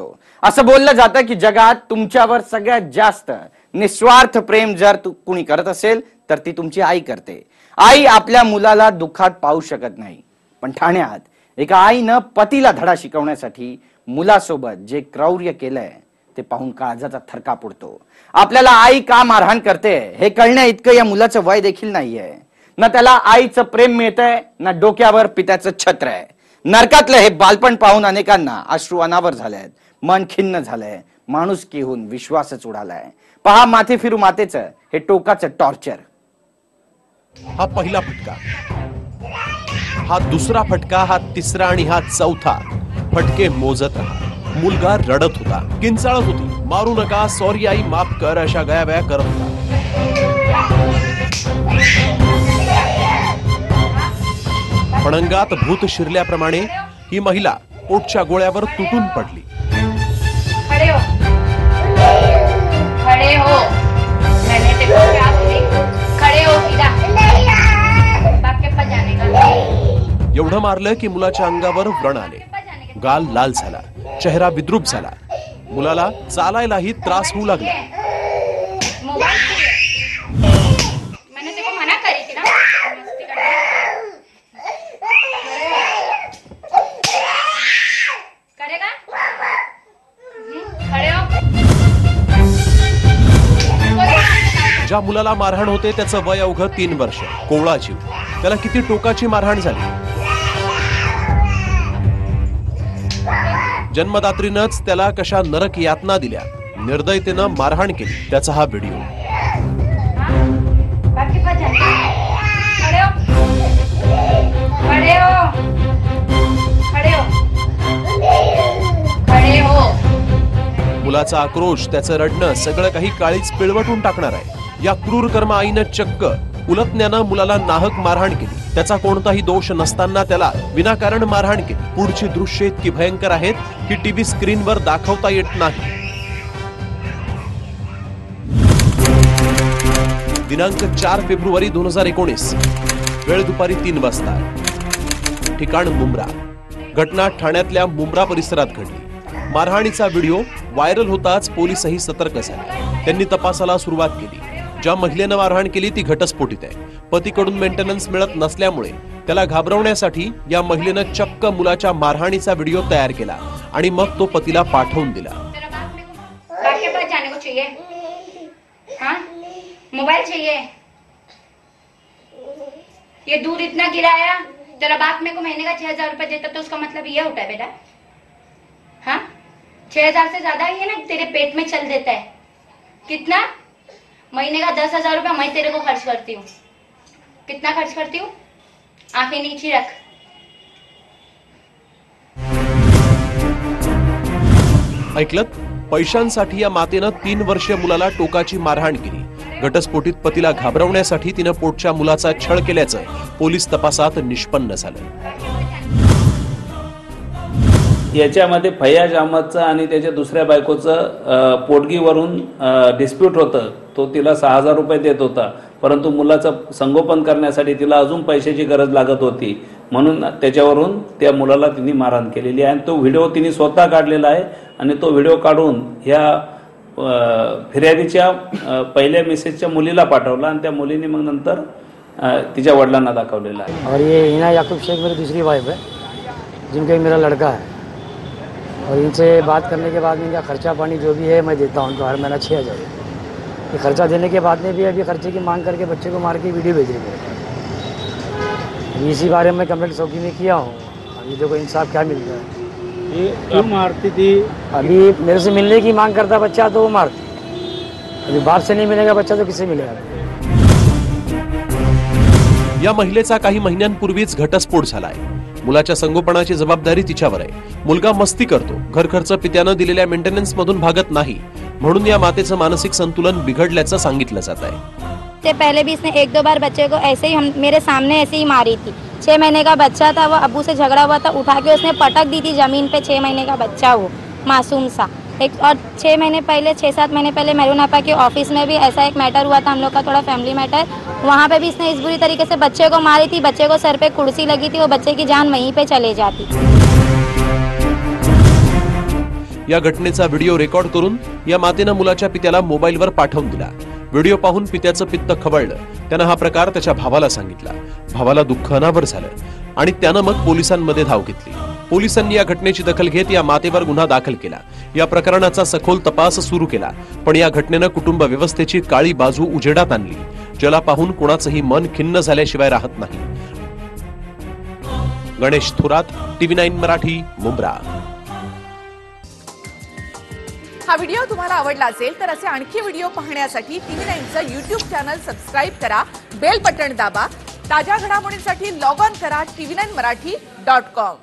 शकतो. असं बोललं जातं की जगात तुमच्यावर सगळ्यात जास्त निस्वार्थ प्रेम जर कुणी करत असेल तर ती तुमची आई करते. आई आपल्या मुलाला दुःखात पाहू शकत नाही. पण ठाण्यात एका आईनं पतीला धडा शिकवण्यासाठी मुलासोबत जे क्रौर्य केलंय ते पाहून काळजाचा थरका पुडतो आपल्याला आई का मारहाण करते हे कळण्या इतकं या मुलाचं वय देखील नाहीये. ना त्याला आईचं प्रेम मिळतंय ना डोक्यावर पित्याचं छत्र आहे. नरकातलं हे बालपण पाहून अनेकांना अश्रू अनावर झाले आहेत मन खिन्न झालंय. माणूस किहून विश्वासच उडालाय. पहा माथे फिरू मातेचं. हे टोकाचं टॉर्चर. हा पहिला फटका. हा दुसरा फटका हा तिसरा आणि हा चौथा. फटके मोजत राहा. मुलगा रडत होता. किंचाळत होती. मारू नका सॉरी आई माफ कर अशा गयावया करत होता. फणंगात भूत शिरल्याप्रमाणे ही महिला पोटच्या गोळ्यावर तुटून पडली. मारलं की मुलाच्या अंगावर व्रण आले. गाल लाल झाला. चेहरा विद्रूप झाला. मुलाला चालायलाही त्रास होऊ लागला. हो. ज्या मुलाला मारहाण होते त्याचं वय अवघं तीन वर्ष. कोवळा जीव. त्याला किती टोकाची मारहाण झाली? जन्मदात्रीनंच त्याला कशा नरक यातना दिल्या. निर्दयतेनं मारहाण केली. त्याचा हा व्हिडिओ. हो. हो. हो. मुलाचा आक्रोश त्याचं रडणं सगळं काही काळीच पिळवटून टाकणार आहे. या क्रूर कर्म आईनं चक्क उलटण्यानं मुलाला नाहक मारहाण केली. त्याचा कोणताही दोष नसताना त्याला विनाकारण मारहाण केली. पुढची दृश्य इतकी भयंकर आहेत की टीव्ही स्क्रीनवर दाखवता येत नाही. दिनांक चार फेब्रुवारी दोन हजार एकोणीस. वेळ दुपारी तीन वाजता. ठिकाण मुंब्रा. घटना ठाण्यातल्या मुंब्रा परिसरात घडली. मारहाणीचा व्हिडिओ व्हायरल होताच पोलीसही सतर्क झाले. त्यांनी तपासाला सुरुवात केली. ज्या महिलेनं मारहाण केली ती घटस्फोटीत आहे. पतीकडून मेंटेनन्स मिळत नसल्यामुळे त्याला घाबरवण्यासाठी या महिलेनं चक्क मुलाच्या मारहाणीचा व्हिडिओ तयार केला आणि मग तो पतीला पाठवून दिला. मोबाइल चाहिए? ये दूध इतना गिराया तेरा बाप मेरे को महीने का छह हजार रुपया देता तो उसका मतलब ये होता है बेटा। हाँ? छह हजार से ज्यादा ही है ना तेरे पेट में चल देता है। कितना? महीने का दस हजार रुपया मैं तेरे को खर्च करती हूँ। कितना खर्च करती हूँ? आंखें नीचे रख। ऐकलत? पैशांसाठी या मातेनं तीन वर्षीय मुलाला टोकाची मारहाण केली. घटस्फोटीत पतीला घाबरवण्यासाठी तिनं पोटच्या मुलाचा छळ केल्याचं पोलीस तपासात निष्पन्न झालं. याच्यामध्ये फैयाज अहमदचं आणि त्याच्या दुसऱ्या बायकोचं पोटगीवरून डिस्प्यूट होतं. तो तिला सहा हजार रुपये देत होता. परंतु मुलाचं संगोपन करण्यासाठी तिला अजून पैशाची गरज लागत होती. म्हणून त्याच्यावरून त्या मुलाला तिने मारहाण केलेली आहे. आणि तो व्हिडिओ तिने स्वतः काढलेला आहे. आणि तो व्हिडिओ काढून ह्या फिर्यादीच्या पहिल्या मेसेजच्या मुलीला पाठवला. आणि त्या मुलीने मग नंतर तिच्या वडिलांना दाखवलेला आहे. और ये हिना याकूब शेख मेरी दूसरी वाइफ है जिनका मेरा लड़का है। और इनसे बात करने के बाद में इनका खर्चा पानी जो भी है मैं देता हूँ उनको हर महीना छः हज़ार। ये खर्चा देने के बाद में भी अभी खर्चे की मांग करके बच्चे को मार के वीडियो भेज रही है। इसी बारे में कंप्लेंट चौकी में किया हूँ। अभी देखो इंसाफ क्या मिलता है। ये क्यों मारती थी? अभी मेरे से मिलने की मांग करता बच्चा तो वो मारती। अभी बाप से नहीं मिलेगा बच्चा तो किसे मिलेगा? या महिलेचा काही महिन्यांपूर्वीच घटस्फोट झालाय. मुलाच्या संगोपनाची जबाबदारी तिच्यावर आहे. मुलगा मस्ती करतो. घर खर्च पित्यानं दिलेल्या मेंटेनन्स मधून भागत नाही. म्हणून या मातेचं मानसिक संतुलन बिघडल्याचं सांगितलं जात आहे. से पहले भी इसने एक दो बार बच्चे को ऐसे ही हम मेरे सामने ऐसे ही मारी थी. छः महीने का बच्चा था वो अबू से झगड़ा हुआ था उठा के उसने पटक दी थी ज़मीन पे छः महीने का बच्चा वो मासूम सा। एक और छः महीने पहले छः सात महीने पहले मेरून आपा के ऑफिस में भी ऐसा एक मैटर हुआ था हम लोग का थोड़ा फैमिली मैटर वहाँ पे भी इसने इस बुरी तरीके से बच्चे को मारी थी बच्चे को सर पे कुर्सी लगी थी वो बच्चे की जान वहीं पे चले जाती या घटनेचा व्हिडिओ रेकॉर्ड करून या मातेनं मुलाच्या पित्याला मोबाईलवर पाठवून दिला. व्हिडिओ पाहून पित्याचं पित्त खवळलं. त्यानं हा प्रकार त्याच्या भावाला सांगितला. भावाला दुःख अनावर झालं. आणि त्यानं मग पोलिसांमध्ये धाव घेतली. पोलिसांनी या घटनेची दखल घेत या मातेवर गुन्हा दाखल केला. या प्रकरणाचा सखोल तपास सुरू केला. पण या घटनेनं कुटुंब व्यवस्थेची काळी बाजू उजेडात आणली. ज्याला पाहून कुणाचंही मन खिन्न झाल्याशिवाय राहत नाही. Ganesh Thorat TV nine Marathi Mumbra. हा व्हिडिओ तुम्हाला आवडला असेल तर असे आणखी व्हिडिओ पाहण्यासाठी टीव्ही नाईनचं युट्यूब चॅनल सबस्क्राईब करा बेल बटन दाबा ताज्या घडामोडींसाठी लॉग ऑन करा TV nine Marathi dot com.